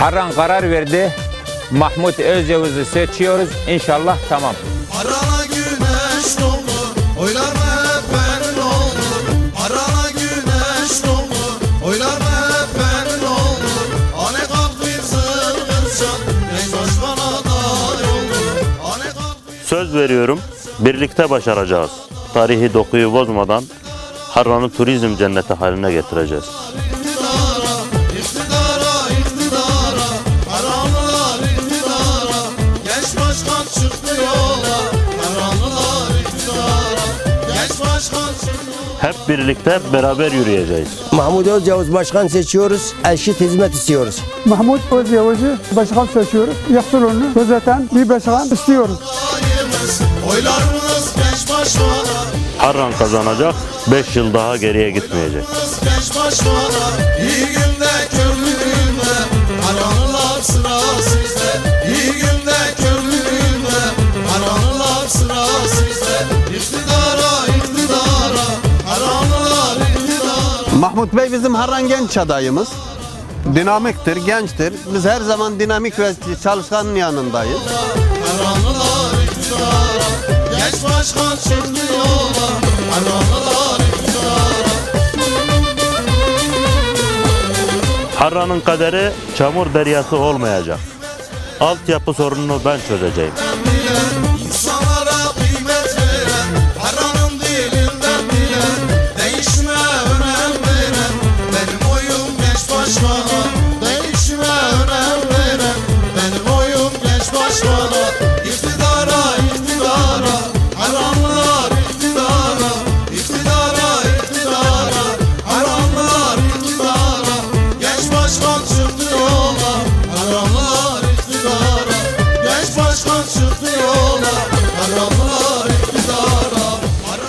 Harran karar verdi. Mahmut Özyavuz'u seçiyoruz. İnşallah tamam. Arana güneş doğdu Oylar hep benim oldu Arana güneş doğdu Oylar hep benim oldu Ane kalk bir zırgıncan Genç başkan aday oldu Ane kalk bir Söz veriyorum, birlikte başaracağız. Tarihi dokuyu bozmadan Harran'ı turizm cenneti haline getireceğiz. Hep birlikte beraber yürüyeceğiz. Mahmut Özyavuz Başkan seçiyoruz. Eşit hizmet istiyoruz. Mahmut Özyavuz'u başkan seçiyoruz. Yaksulunu gözeten bir başkan istiyoruz. Oylarımız başkana Harran kazanacak, 5 yıl daha geriye gitmeyecek. İyi günde körlü günde Aranılar sıra sizde İyi günde körlü günde Aranılar sıra Mahmut Bey bizim Harran genç adayımız. Dinamiktir, gençtir. Biz her zaman dinamik ve çalışkanın yanındayız. Harran'ın kaderi çamur deryası olmayacak. Altyapı sorununu ben çözeceğim.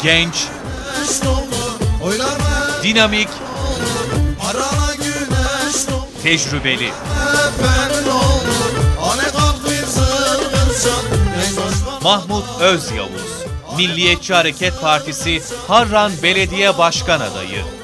Genç başkan Mahmut Özyavuz, Milliyetçi Hareket Partisi Harran Belediye Başkan Adayı.